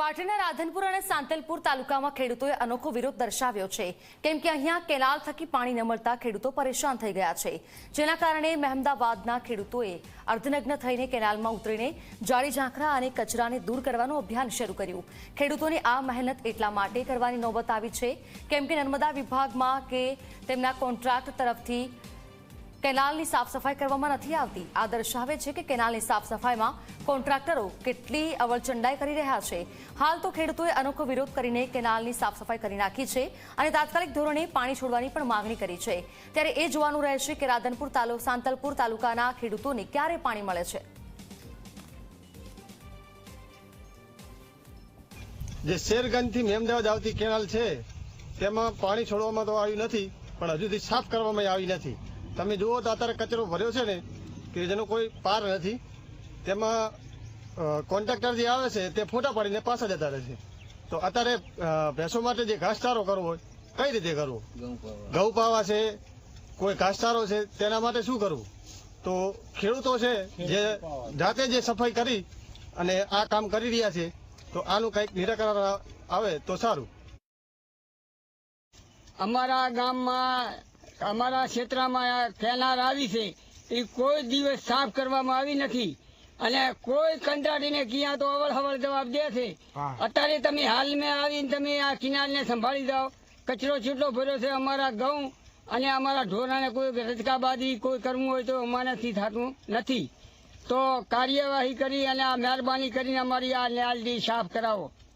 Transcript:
પાટણના રાધનપુર અને સાંતલપુર તાલુકામાં ખેડૂતોએ અનોખો વિરોધ દર્શાવ્યો છે. કેમ કે અહીંયા કેનાલ થકી પાણી ન મળતા ખેડૂતો પરેશાન થઈ ગયા છે. જેના કારણે મહેમદાવાદના ખેડૂતોએ અર્ધનગ્ન થઈને કેનાલમાં ઉતરીને જાળી ઝાંખરા અને કચરાને દૂર કરવાનું અભિયાન શરૂ કર્યું. ખેડૂતોની આ મહેનત એટલા માટે કરવાની નોબત આવી છે. કેમ કે નર્મદા વિભાગમાં કે તેમના કોન્ટ્રાક્ટ તરફથી કેનાલની સાફ સફાઈ કરવામાં નથી આવતી. આ દર્શાવે છે કે કેનાલની સાફ સફાઈમાં કોન્ટ્રાક્ટરો કેટલી અવળચંડાઈ કરી રહ્યા છે. હાલ તો ખેડૂતોએ અનોખો વિરોધ કરીને કેનાલની સાફ સફાઈ કરી નાખી છે અને તાત્કાલિક ધોરણે પાણી છોડવાની પણ માંગણી કરી છે. ત્યારે એ જોવાનું રહેશે કે રાધનપુર તાલુ સાંતલપુર તાલુકાના ખેડૂતોને ક્યારે પાણી મળે છે. જે શેરગંજથી મેમદાવાદ આવતી કેનાલ છે, તેમાં પાણી છોડવામાં તો આવ્યું નથી, પણ હજુ સાફ કરવામાં આવી નથી. તમે જુઓ તો અત્યારે કચરો ભર્યો છે ને કે જેનો કોઈ પાર નથી. તેમાં કોન્ટ્રાક્ટર જે આવે છે તે ફોટા પાડીને પાછા જતા રહે છે. તો અત્યારે ભેંસો માટે જે ઘાસચારો કરવો હોય કઈ રીતે કરવો? ઘઉં પાવા. છે કોઈ ઘાસચારો છે તેના માટે શું કરવું? તો ખેડૂતો છે જે જાતે જે સફાઈ કરી અને આ કામ કરી રહ્યા છે તો આનું કંઈક નિરાકરણ આવે તો સારું. અમારા ગામમાં અમારા ક્ષેત્રમાં આ કેનાર આવી છે એ કોઈ દિવસ સાફ કરવામાં આવી નથી. અને કોઈ કંટાળીને ક્યાં તો અવળ હવળ જવાબ દે છે. અત્યારે તમે હાલમાં આવીને તમે આ કિનારને સંભાળી જાઓ. કચરો છૂટો ભર્યો છે અમારા ઘઉં અને અમારા ઢોરાને કોઈ રચકાબાદી કોઈ કરવું હોય તો અમારાથી થતું નથી. તો કાર્યવાહી કરી અને આ મહેરબાની કરીને અમારી આ ન્યાલડી સાફ કરાવો.